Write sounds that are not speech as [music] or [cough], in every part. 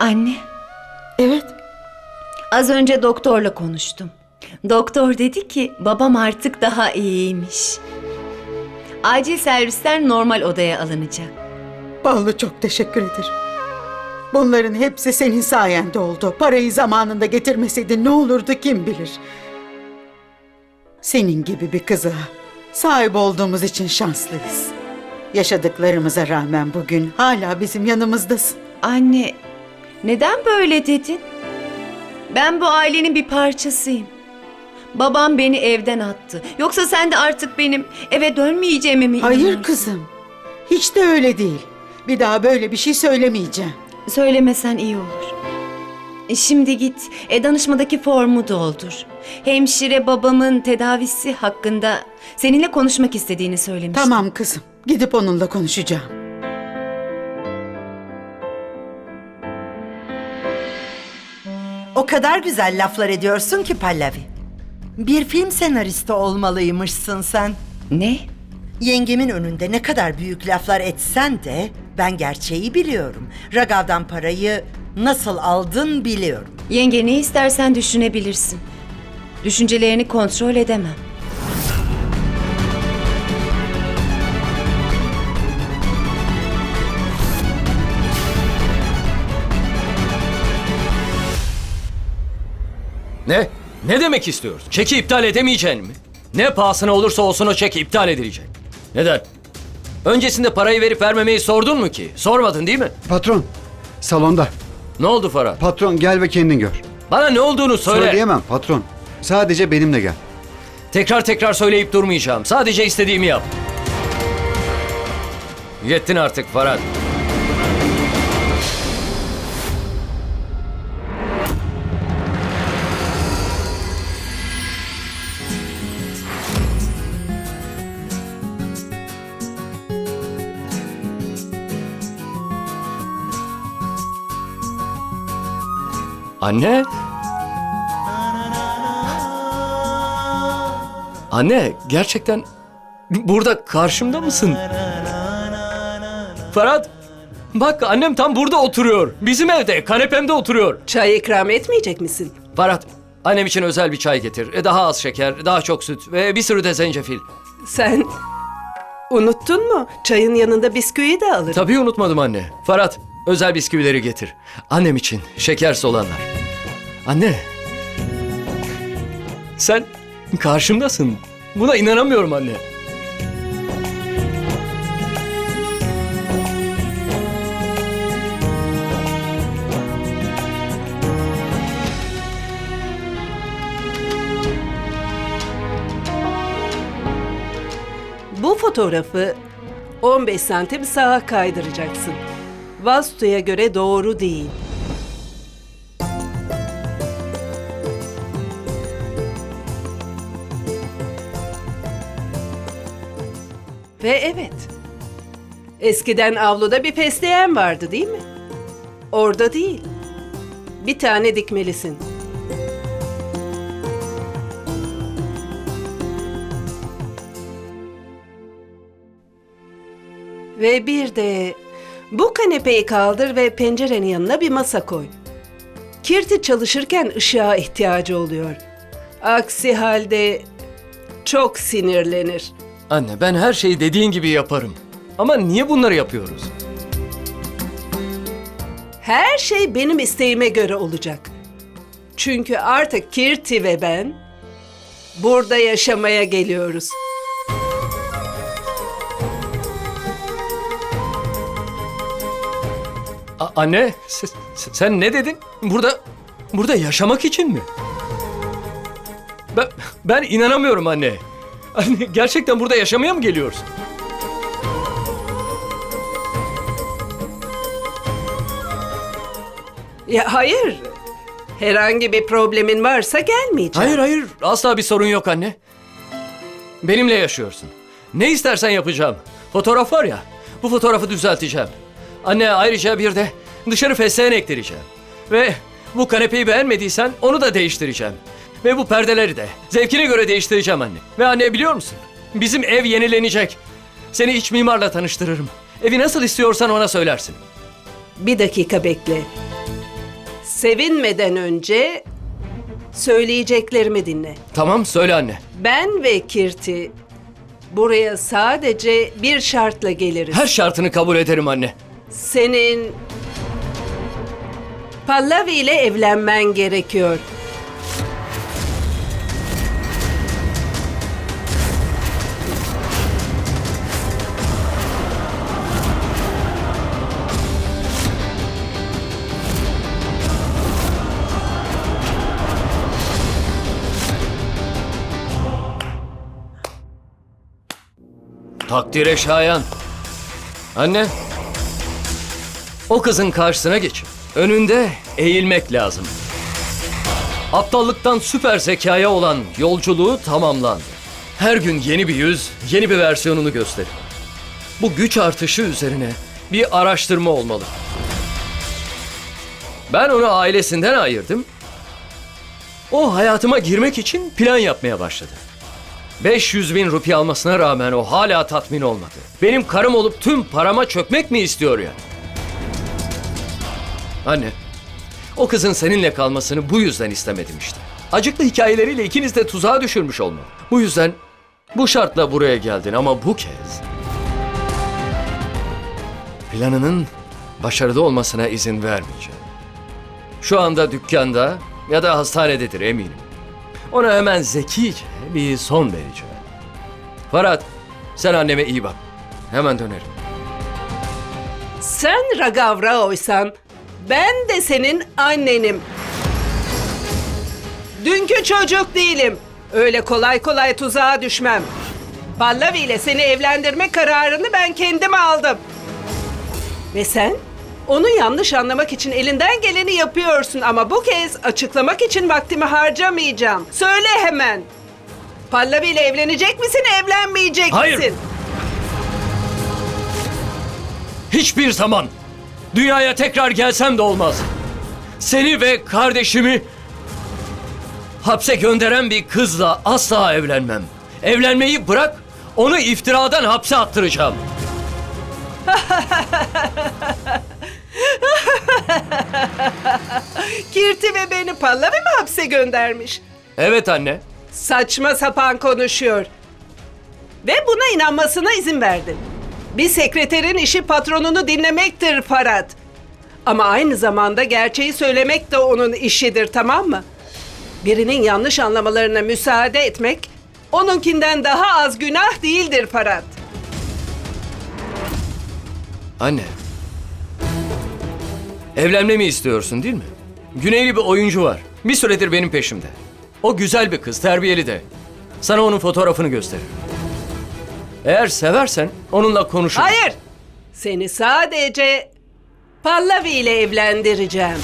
Anne, Evet. az önce doktorla konuştum. Doktor dedi ki babam artık daha iyiymiş. Acil servisler normal odaya alınacak. Ballı çok teşekkür ederim. Bunların hepsi senin sayende oldu. Parayı zamanında getirmeseydin ne olurdu kim bilir. Senin gibi bir kıza sahip olduğumuz için şanslıyız. Yaşadıklarımıza rağmen bugün hala bizim yanımızdasın. Anne, neden böyle dedin? Ben bu ailenin bir parçasıyım. Babam beni evden attı. Yoksa sen de artık benim eve dönmeyeceğime mi Hayır inanıyorsun? kızım. Hiç de öyle değil. Bir daha böyle bir şey söylemeyeceğim. Söylemesen iyi olur. E, Şimdi git e, danışmadaki formu doldur. Hemşire babamın tedavisi hakkında seninle konuşmak istediğini söylemişti. Tamam kızım. Gidip onunla konuşacağım. O kadar güzel laflar ediyorsun ki Pallavi. Bir film senaristi olmalıymışsın sen. Ne? Yengemin önünde ne kadar büyük laflar etsen de ben gerçeği biliyorum. Ragav'dan parayı nasıl aldın biliyorum. Yenge ne istersen düşünebilirsin. Düşüncelerini kontrol edemem. Ne? Ne demek istiyorsun? Çeki iptal edemeyeceksin mi? Ne pahasına olursa olsun o çeki iptal edilecek. Neden? Öncesinde parayı verip vermemeyi sordun mu ki? Sormadın değil mi? Patron, salonda. Ne oldu Farah? Patron gel ve kendin gör. Bana ne olduğunu söyle. Söyleyemem patron. Sadece benimle gel. Tekrar tekrar söyleyip durmayacağım. Sadece istediğimi yap. Yettin artık Farhat. Anne. Anne gerçekten burada karşımda mısın? Ferhat bak annem tam burada oturuyor. Bizim evde kanepemde oturuyor. Çay ikram etmeyecek misin? Ferhat annem için özel bir çay getir. E, Daha az şeker, daha çok süt ve bir sürü de zencefil. Sen unuttun mu? Çayın yanında bisküvi de alırım. Tabii unutmadım anne. Ferhat özel bisküvileri getir. Annem için şekersiz olanlar. Anne. Sen karşımdasın. Buna inanamıyorum anne. Bu fotoğrafı 15 santim sağa kaydıracaksın. Vastu'ya göre doğru değil. Ve evet. Eskiden avluda bir fesleğen vardı değil mi? Orada değil. Bir tane dikmelisin. Ve bir de bu kanepeyi kaldır ve pencerenin yanına bir masa koy. Kirti çalışırken ışığa ihtiyacı oluyor. Aksi halde çok sinirlenir. Anne ben her şeyi dediğin gibi yaparım. Ama niye bunları yapıyoruz? Her şey benim isteğime göre olacak. Çünkü artık Kirti ve ben burada yaşamaya geliyoruz. A- anne se- se- sen ne dedin? Burada burada yaşamak için mi? Ben ben inanamıyorum anne. Anne gerçekten burada yaşamaya mı geliyorsun? Ya hayır. Herhangi bir problemin varsa gelmeyeceğim. Hayır hayır asla bir sorun yok anne. Benimle yaşıyorsun. Ne istersen yapacağım. Fotoğraf var ya bu fotoğrafı düzelteceğim. Anne ayrıca bir de dışarı fesleğen ektireceğim. Ve bu kanepeyi beğenmediysen onu da değiştireceğim. Ve bu perdeleri de zevkine göre değiştireceğim anne. Ve anne biliyor musun? Bizim ev yenilenecek. Seni iç mimarla tanıştırırım. Evi nasıl istiyorsan ona söylersin. Bir dakika bekle. Sevinmeden önce söyleyeceklerimi dinle. Tamam söyle anne. Ben ve Kirti buraya sadece bir şartla geliriz. Her şartını kabul ederim anne. Senin Pallavi ile evlenmen gerekiyor. Takdire şayan. Anne. O kızın karşısına geçip önünde eğilmek lazım. Aptallıktan süper zekaya olan yolculuğu tamamlandı. Her gün yeni bir yüz, yeni bir versiyonunu gösterir. Bu güç artışı üzerine bir araştırma olmalı. Ben onu ailesinden ayırdım. O hayatıma girmek için plan yapmaya başladı. 500 bin rupi almasına rağmen o hala tatmin olmadı. Benim karım olup tüm parama çökmek mi istiyor yani? Anne, o kızın seninle kalmasını bu yüzden istemedim işte. Acıklı hikayeleriyle ikiniz de tuzağa düşürmüş olmalı. Bu yüzden bu şartla buraya geldin ama bu kez... Planının başarılı olmasına izin vermeyeceğim. Şu anda dükkanda ya da hastanededir eminim. Ona hemen zekice bir son vereceğim. Farhat, sen anneme iyi bak. Hemen dönerim. Sen Ragavra oysan ben de senin annenim. Dünkü çocuk değilim. Öyle kolay kolay tuzağa düşmem. Pallavi ile seni evlendirme kararını ben kendim aldım. Ve sen onu yanlış anlamak için elinden geleni yapıyorsun ama bu kez açıklamak için vaktimi harcamayacağım. Söyle hemen. Pallavi ile evlenecek misin, evlenmeyecek Hayır. misin? Hiçbir zaman dünyaya tekrar gelsem de olmaz. Seni ve kardeşimi hapse gönderen bir kızla asla evlenmem. Evlenmeyi bırak, onu iftiradan hapse attıracağım. [laughs] Kirti ve beni Pallavi mi hapse göndermiş? Evet anne. Saçma sapan konuşuyor. Ve buna inanmasına izin verdin. Bir sekreterin işi patronunu dinlemektir Farad. Ama aynı zamanda gerçeği söylemek de onun işidir tamam mı? Birinin yanlış anlamalarına müsaade etmek onunkinden daha az günah değildir Farad. Anne. Evlenmemi istiyorsun değil mi? Güneyli bir oyuncu var. Bir süredir benim peşimde. O güzel bir kız, terbiyeli de. Sana onun fotoğrafını gösteririm. Eğer seversen onunla konuşurum. Hayır! Seni sadece Pallavi ile evlendireceğim.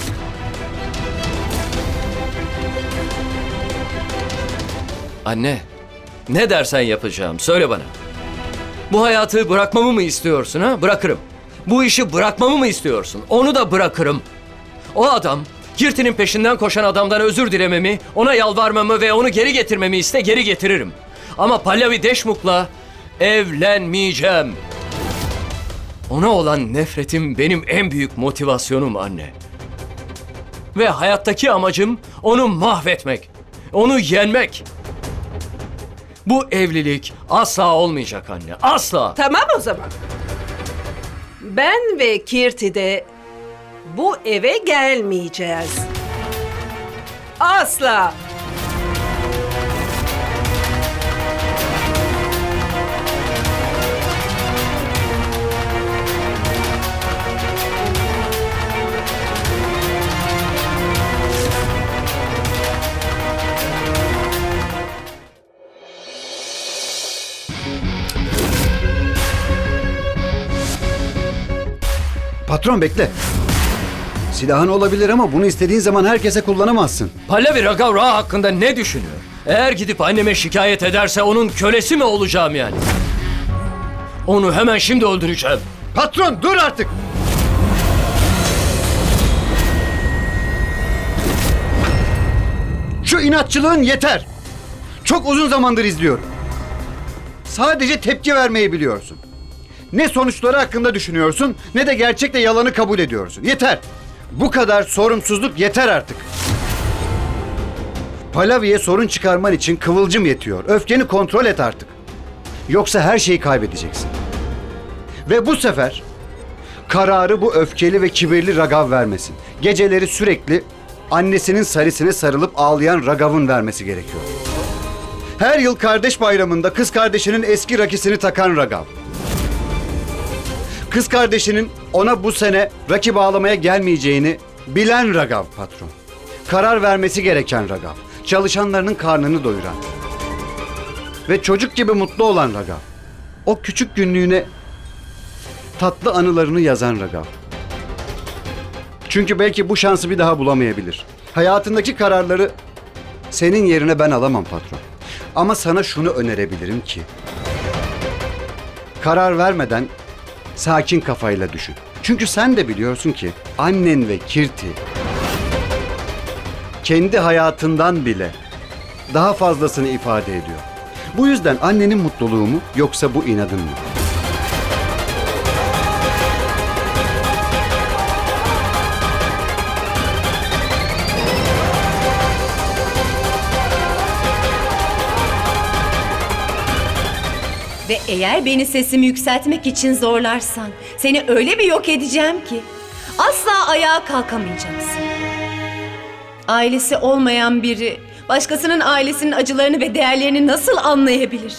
Anne, ne dersen yapacağım. Söyle bana. Bu hayatı bırakmamı mı istiyorsun ha? Bırakırım. Bu işi bırakmamı mı istiyorsun? Onu da bırakırım. O adam, Kirti'nin peşinden koşan adamdan özür dilememi, ona yalvarmamı ve onu geri getirmemi iste geri getiririm. Ama Pallavi Deşmuk'la evlenmeyeceğim. Ona olan nefretim benim en büyük motivasyonum anne. Ve hayattaki amacım onu mahvetmek. Onu yenmek. Bu evlilik asla olmayacak anne. Asla. Tamam o zaman. Ben ve Kirti de bu eve gelmeyeceğiz. Asla. Patron bekle. Silahın olabilir ama bunu istediğin zaman herkese kullanamazsın. Pallavi Ragavra hakkında ne düşünüyor? Eğer gidip anneme şikayet ederse onun kölesi mi olacağım yani? Onu hemen şimdi öldüreceğim. Patron dur artık. Şu inatçılığın yeter. Çok uzun zamandır izliyorum. Sadece tepki vermeyi biliyorsun. Ne sonuçları hakkında düşünüyorsun ne de gerçekle yalanı kabul ediyorsun. Yeter. Bu kadar sorumsuzluk yeter artık. Palavi'ye sorun çıkarman için kıvılcım yetiyor. Öfkeni kontrol et artık. Yoksa her şeyi kaybedeceksin. Ve bu sefer kararı bu öfkeli ve kibirli Ragav vermesin. Geceleri sürekli annesinin sarisine sarılıp ağlayan Ragav'ın vermesi gerekiyor. Her yıl kardeş bayramında kız kardeşinin eski rakisini takan Ragav. Kız kardeşinin ona bu sene rakip ağlamaya gelmeyeceğini bilen Ragav patron. Karar vermesi gereken Ragav. Çalışanlarının karnını doyuran. Ve çocuk gibi mutlu olan Ragav. O küçük günlüğüne tatlı anılarını yazan Ragav. Çünkü belki bu şansı bir daha bulamayabilir. Hayatındaki kararları senin yerine ben alamam patron. Ama sana şunu önerebilirim ki karar vermeden sakin kafayla düşün. Çünkü sen de biliyorsun ki annen ve Kirti kendi hayatından bile daha fazlasını ifade ediyor. Bu yüzden annenin mutluluğu mu yoksa bu inadın mı? Ve eğer beni sesimi yükseltmek için zorlarsan seni öyle bir yok edeceğim ki asla ayağa kalkamayacaksın. Ailesi olmayan biri başkasının ailesinin acılarını ve değerlerini nasıl anlayabilir?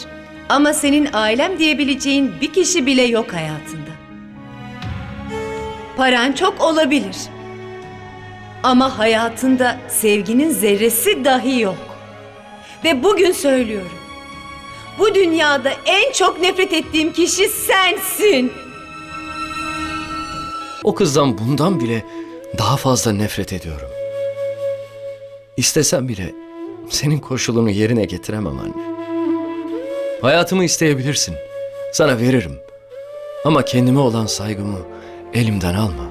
Ama senin ailem diyebileceğin bir kişi bile yok hayatında. Paran çok olabilir. Ama hayatında sevginin zerresi dahi yok. Ve bugün söylüyorum. Bu dünyada en çok nefret ettiğim kişi sensin. O kızdan bundan bile daha fazla nefret ediyorum. İstesem bile senin koşulunu yerine getiremem anne. Hayatımı isteyebilirsin. Sana veririm. Ama kendime olan saygımı elimden alma.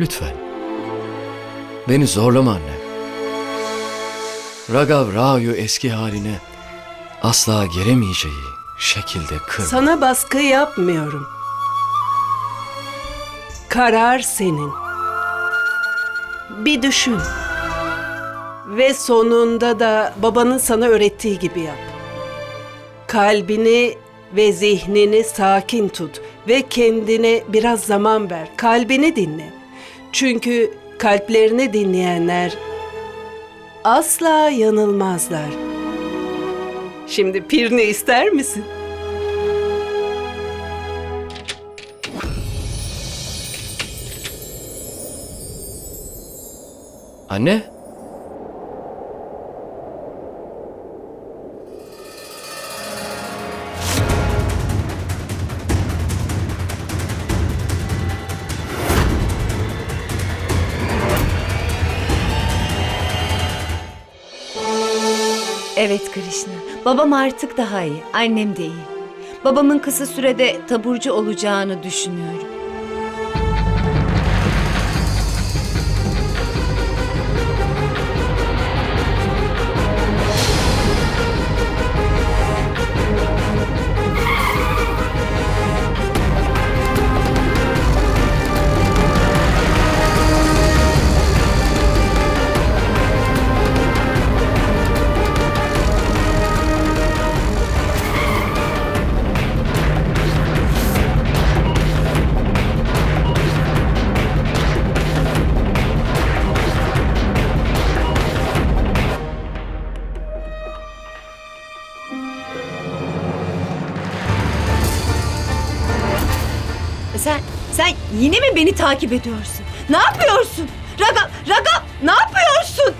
Lütfen. Beni zorlama anne. Ragav Rayu eski haline asla gelemeyeceği şekilde kır. Sana baskı yapmıyorum. Karar senin. Bir düşün. Ve sonunda da babanın sana öğrettiği gibi yap. Kalbini ve zihnini sakin tut ve kendine biraz zaman ver. Kalbini dinle. Çünkü kalplerini dinleyenler asla yanılmazlar. Şimdi pirini ister misin? Anne? Evet Krishna. Babam artık daha iyi. Annem de iyi. Babamın kısa sürede taburcu olacağını düşünüyorum. Beni takip ediyorsun? Ne yapıyorsun? Raga, Raga, ne yapıyorsun?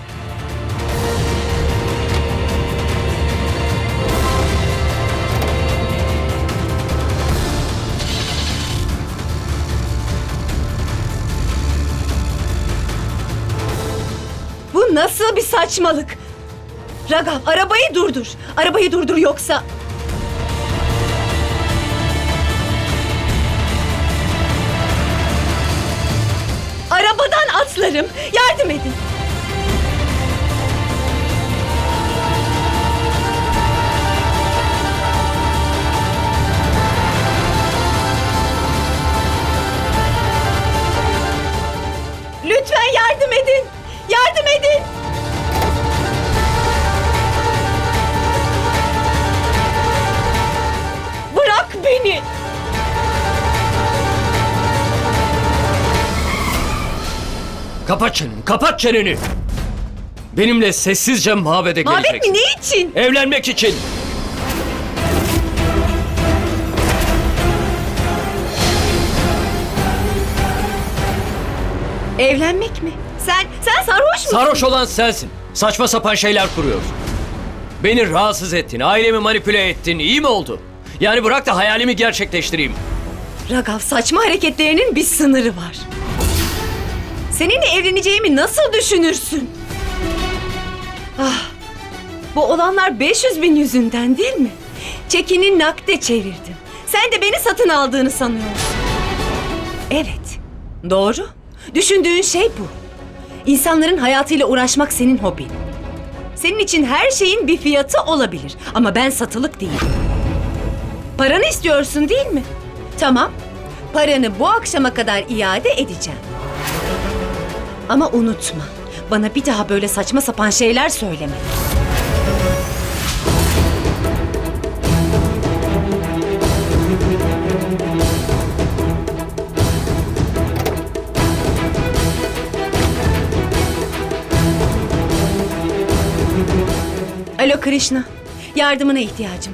Bu nasıl bir saçmalık? Ragav arabayı durdur. Arabayı durdur yoksa... Atlarım. Yardım edin. Çeneni, kapat çeneni. Benimle sessizce mabede Mabet geleceksin. mi? Ne için? Evlenmek için. Evlenmek mi? Sen, sen sarhoş musun? Sarhoş olan sensin. Saçma sapan şeyler kuruyorsun. Beni rahatsız ettin, ailemi manipüle ettin. İyi mi oldu? Yani bırak da hayalimi gerçekleştireyim. Ragav saçma hareketlerinin bir sınırı var. Seninle evleneceğimi nasıl düşünürsün? Ah, bu olanlar 500 bin yüzünden değil mi? Çekini nakde çevirdim. Sen de beni satın aldığını sanıyorsun. Evet, doğru. Düşündüğün şey bu. İnsanların hayatıyla uğraşmak senin hobin. Senin için her şeyin bir fiyatı olabilir ama ben satılık değilim. Paranı istiyorsun değil mi? Tamam. Paranı bu akşama kadar iade edeceğim. Ama unutma. Bana bir daha böyle saçma sapan şeyler söyleme. Alo Krishna. Yardımına ihtiyacım